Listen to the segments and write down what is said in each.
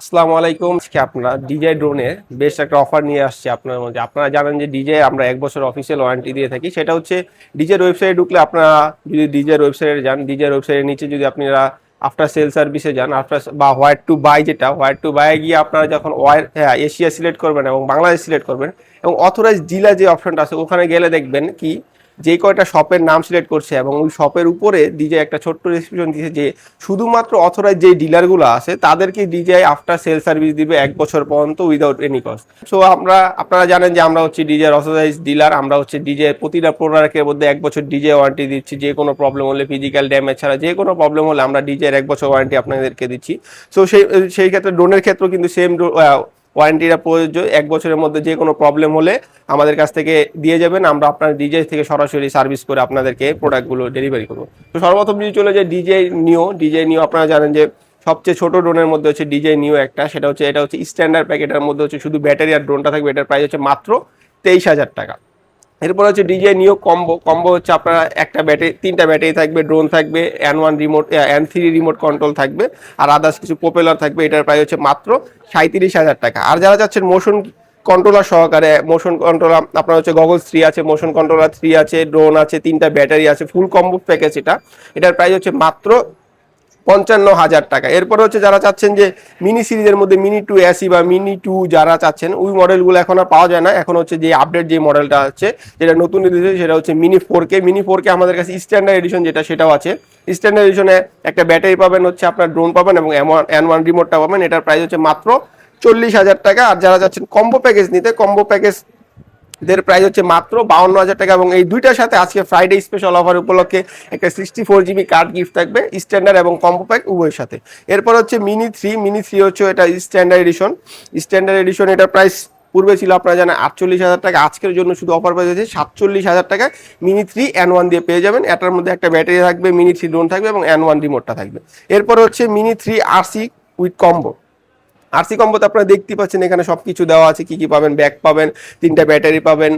আসসালামু আলাইকুম। আজকে আপনারা ডিজে ড্রোনে বেশ একটা অফার নিয়ে আসছে আপনার মধ্যে। আপনারা জানেন যে ডিজে আমরা এক বছর অফিসিয়াল ওয়ারেন্টি দিয়ে থাকি। সেটা হচ্ছে ডিজের ওয়েবসাইটে ঢুকলে আপনারা যদি ডিজের ওয়েবসাইটে যান ডিজের ওয়েবসাইটের নিচে যদি আপনারা আফটার সেল সার্ভিসে যান আফটার বা হোয়াইট টু বাই যেটা হোয়াইট টু বাই গিয়ে আপনারা যখন হ্যাঁ এশিয়া সিলেক্ট করবেন এবং বাংলাদেশ সিলেক্ট করবেন এবং অথরাইজ ডিলার যে অপশনটা আছে, ওখানে গেলে দেখবেন কি যে কয়টা শপের নাম সিলেক্ট করছে এবং ওই শপের উপরে ডিজে একটা ছোট্ট ডিসক্রিপশন দিয়েছে যে শুধুমাত্র অথরাইজ যে ডিলারগুলো আছে, তাদেরকে ডিজে আফটার সেল সার্ভিস দিবে এক বছর পর্যন্ত উইদাউট এনি কস্ট সো আমরা, আপনারা জানেন যে আমরা হচ্ছে ডিজে অথরাইজ ডিলার আমরা হচ্ছে ডিজে প্রতিটা প্রোডাক্টের মধ্যে এক বছর ডিজে ওয়ারেন্টি দিচ্ছি, যে কোনো প্রবলেম হলে ফিজিক্যাল ড্যামেজ ছাড়া, যে কোনো প্রবলেম হলে আমরা ডিজের এক বছর ওয়ারেন্টি আপনাদেরকে দিচ্ছি। সো সেই সেই ক্ষেত্রে ড্রোনের ক্ষেত্রেও কিন্তু সেম ওয়ারেন্টিটা প্রযোজ্য। এক বছরের মধ্যে যে কোনো প্রবলেম হলে আমাদের কাছ থেকে দিয়ে যাবেন। আমরা আপনার ডিজে থেকে সরাসরি সার্ভিস করে আপনাদেরকে প্রোডাক্টগুলো ডেলিভারি করব। তো সর্বপ্রথম যদি চলে যায় ডিজে নিও। ডিজে নিও, আপনারা জানেন যে সবচেয়ে ছোট ড্রোনের মধ্যে হচ্ছে ডিজে নিউ একটা। সেটা হচ্ছে, এটা হচ্ছে স্ট্যান্ডার্ড প্যাকেটের মধ্যে হচ্ছে শুধু ব্যাটারি আর ড্রোনটা থাকবে। এটার প্রাইস হচ্ছে মাত্র তেইশ হাজার টাকা। এরপর হচ্ছে ডিজে নিও কম্বো কম্বো হচ্ছে আপনারা একটা ব্যাটারি তিনটা ব্যাটারি থাকবে ড্রোন থাকবে N one remote N three remote control থাকবে, আর আদার্স কিছু পপুলার থাকবে, এটার প্রাইস হচ্ছে মাত্র সাঁত্রিশ হাজার টাকা। আর যারা যাচ্ছেন মোশন কন্ট্রোলার সহকারে মোশন কন্ট্রোলার আপনার হচ্ছে গগলস থ্রি আছে মোশন কন্ট্রোলার থ্রি আছে ড্রোন আছে, তিনটা ব্যাটারি আছে ফুল কম্বো প্যাকেজ এটা। এটার প্রাইস হচ্ছে মাত্র পঞ্চান্ন হাজার টাকা। এরপরে হচ্ছে যারা চাচ্ছেন যে মিনি সিরিজের মধ্যে মিনি টু এসি বা মিনি টু যারা চাচ্ছেন, ওই মডেলগুলো এখন আর পাওয়া যায় না। এখন হচ্ছে যে আপডেট যে মডেলটা আছে, যেটা নতুন এডিশন সেটা হচ্ছে mini four K mini four K আমাদের কাছে স্ট্যান্ডার্ড এডিশন যেটা, সেটাও আছে। স্ট্যান্ডার্ড এডিশনে একটা ব্যাটারি পাবেন হচ্ছে আপনার ড্রোন পাবেন এবং এন ওয়ান রিমোটটা পাবেন। এটার প্রাইস হচ্ছে মাত্র চল্লিশ হাজার টাকা। আর যারা যাচ্ছেন কম্বো প্যাকেজ নিতে কম্বো প্যাকেজ এদের প্রাইস হচ্ছে মাত্র বাউন্ন হাজার টাকা এবং এই দুইটার সাথে আজকে ফ্রাইডে স্পেশাল অফার উপলক্ষে একটা sixty four GB card gift থাকবে স্ট্যান্ডার্ড এবং কম্বো প্যাক উভয়ের সাথে। এরপর হচ্ছে মিনি থ্রি মিনি থ্রি হচ্ছে এটা স্ট্যান্ডার্ড এডিশন স্ট্যান্ডার্ড এডিশন এটার প্রাইস পূর্বে ছিল আপনারা জানেন আটচল্লিশ হাজার টাকা, আজকের জন্য শুধু অফার প্রাইস আছে সাতচল্লিশ হাজার টাকায় মিনি থ্রি অ্যান ওয়ান দিয়ে পেয়ে যাবেন, এটার মধ্যে একটা ব্যাটারি থাকবে মিনি থ্রি ড্রোন থাকবে এবং অ্যান ওয়ান রিমোটটা থাকবে। এরপর হচ্ছে mini three RC with combo RC কম্বোতে আপনারা দেখতে পাচ্ছেন, এখানে সব কিছু দেওয়া আছে, কি কি পাবেন, ব্যাগ পাবেন, তিনটা ব্যাটারি পাবেন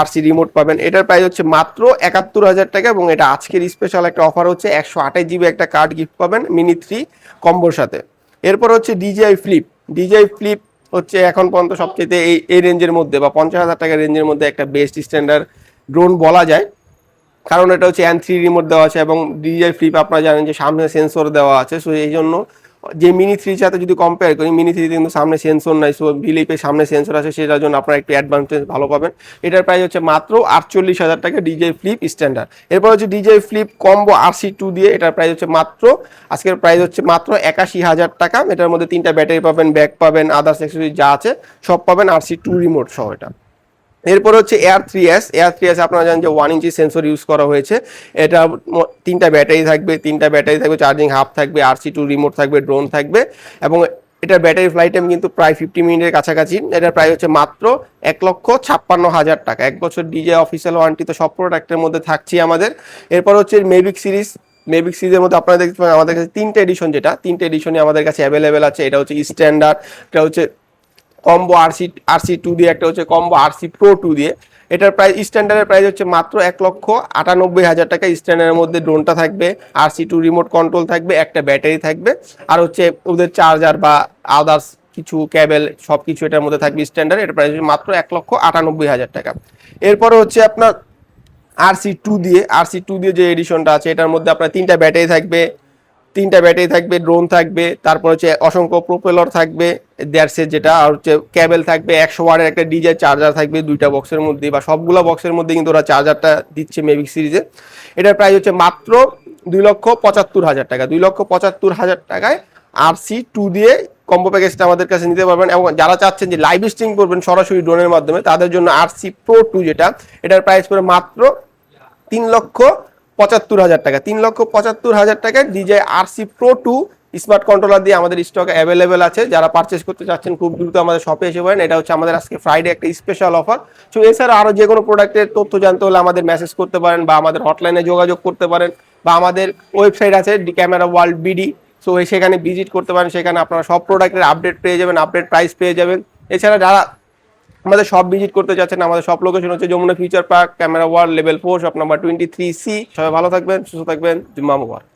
আরসি রিমোট পাবেন। এটার প্রাইস হচ্ছে মাত্র একাত্তর হাজার টাকা এবং এটা আজকের স্পেশাল একটা অফার হচ্ছে, একশো আঠাশ জিবি একটা কার্ড গিফট পাবেন মিনি থ্রি কম্বোর সাথে। এরপর হচ্ছে ডিজিআই ফ্লিপ ডিজিআই ফ্লিপ হচ্ছে এখন পর্যন্ত সবচেয়ে এই এই রেঞ্জের মধ্যে বা পঞ্চাশ হাজার টাকার রেঞ্জের মধ্যে একটা বেস্ট স্ট্যান্ডার্ড ড্রোন বলা যায়। কারণ এটা হচ্ছে অ্যান থ্রি রিমোট দেওয়া আছে এবং ডিজিআই ফ্লিপ আপনারা জানেন যে সামনে সেন্সর দেওয়া আছে সো এই জন্য যে মিনি থ্রির সাথে যদি কম্পেয়ার করি মিনি থ্রিতে কিন্তু সামনে সেন্সর নাই সো ভিলিপের সামনে সেন্সর আছে, সেটার জন্য আপনারা একটু অ্যাডভান্টেজ ভালো পাবেন। এটার প্রাইস হচ্ছে মাত্র আটচল্লিশ হাজার টাকা ডিজে ফ্লিপ স্ট্যান্ডার্ড এরপর হচ্ছে DJ flip combo RC two দিয়ে, এটার প্রাইস হচ্ছে মাত্র, আজকের প্রাইস হচ্ছে মাত্র একাশি হাজার টাকা। এটার মধ্যে তিনটা ব্যাটারি পাবেন ব্যাগ পাবেন আদার্স অ্যাক্সেসরি যা আছে, সব পাবেন আরসি টু রিমোট সহ এটা। এরপর হচ্ছে air three S air three S আপনারা জানেন যে ওয়ান ইঞ্চি সেন্সর ইউজ করা হয়েছে। এটা তিনটা ব্যাটারি থাকবে, তিনটা ব্যাটারি থাকবে চার্জিং হাফ থাকবে আরসি টু রিমোট থাকবে ড্রোন থাকবে এবং এটার ব্যাটারি ফ্লাইট টাইম কিন্তু প্রায় ফিফটি মিনিটের কাছাকাছি। এটার প্রায় হচ্ছে মাত্র এক লক্ষ ছাপ্পান্ন হাজার টাকা। এক বছর ডিজে অফিসিয়াল ওয়ারেন্টি তো সব প্রোডাক্টের মধ্যে থাকছি আমাদের। এরপর হচ্ছে মেভিক সিরিজ মেভিক সিরিজের মধ্যে আপনারা দেখতে পাবেন আমাদের কাছে তিনটে এডিশন যেটা। তিনটে এডিশনে আমাদের কাছে অ্যাভেলেবেল আছে। এটা হচ্ছে স্ট্যান্ডার্ড এটা হচ্ছে কম্বো আরসি আরসি টু দিয়ে একটা হচ্ছে কম্বো আরসি প্রো টু দিয়ে। এটার প্রাইস স্ট্যান্ডার্ডের প্রাইস হচ্ছে মাত্র এক লক্ষ আটানব্বই হাজার টাকা। স্ট্যান্ডার্ডের মধ্যে ড্রোনটা থাকবে আরসি টু রিমোট কন্ট্রোল থাকবে, একটা ব্যাটারি থাকবে। আর হচ্ছে ওদের চার্জার বা আদার্স কিছু ক্যাবেল সব কিছু এটার মধ্যে থাকবে স্ট্যান্ডার্ড এটার প্রাইস মাত্র এক লক্ষ আটানব্বই হাজার টাকা। এরপরে হচ্ছে আপনার আরসি টু দিয়ে আরসি টু দিয়ে যে এডিশনটা আছে, এটার মধ্যে আপনার তিনটা ব্যাটারি থাকবে। তিনটা ব্যাটারি থাকবে ড্রোন থাকবে, তারপর হচ্ছে অসংখ্য প্রোপেলর থাকবে দেড়শের যেটা, আর হচ্ছে ক্যাবেল থাকবে, একশো ওয়ার্ডের একটা ডিজে চার্জার থাকবে দুইটা বক্সের মধ্যে, বা সবগুলো বক্সের মধ্যে কিন্তু ওরা চার্জারটা দিচ্ছে মেভিক সিরিজে এটার প্রাইস হচ্ছে মাত্র দুই লক্ষ পঁচাত্তর হাজার টাকা, দুই লক্ষ পঁচাত্তর হাজার টাকায় আর সি টু দিয়ে কম্বো প্যাকেজটা আমাদের কাছে নিতে পারবেন, এবং যারা চাচ্ছেন যে লাইভ স্ট্রিং করবেন সরাসরি ড্রোনের মাধ্যমে, তাদের জন্য আর সি প্রো টু যেটা, এটার প্রাইস পড়ে মাত্র তিন লক্ষ পঁচাত্তর হাজার টাকা, তিন লক্ষ পঁচাত্তর হাজার টাকায় DJ RC pro two smart controller দিয়ে আমাদের স্টক অ্যাভেলেবেল আছে। যারা পারচেস করতে চাচ্ছেন, খুব দ্রুত আমাদের শপে এসে পারেন এটা হচ্ছে আমাদের আজকে ফ্রাইডে একটা স্পেশাল অফার সো এছাড়া আরও যে কোনো প্রোডাক্টের তথ্য জানতে হলে আমাদের মেসেজ করতে পারেন বা আমাদের হটলাইনে যোগাযোগ করতে পারেন বা আমাদের ওয়েবসাইট আছে D camera world BD so সেখানে ভিজিট করতে পারেন। সেখানে আপনারা সব প্রোডাক্টের আপডেট পেয়ে যাবেন আপডেট প্রাইস পেয়ে যাবেন। এছাড়া যারা আমাদের সব ভিজিট করতে চাচ্ছেন আমাদের সব লোকেশন হচ্ছে Jamuna future park camera world level four shop number twenty three C সবাই ভালো থাকবেন, সুস্থ থাকবেন, জুম্মা মুবারক।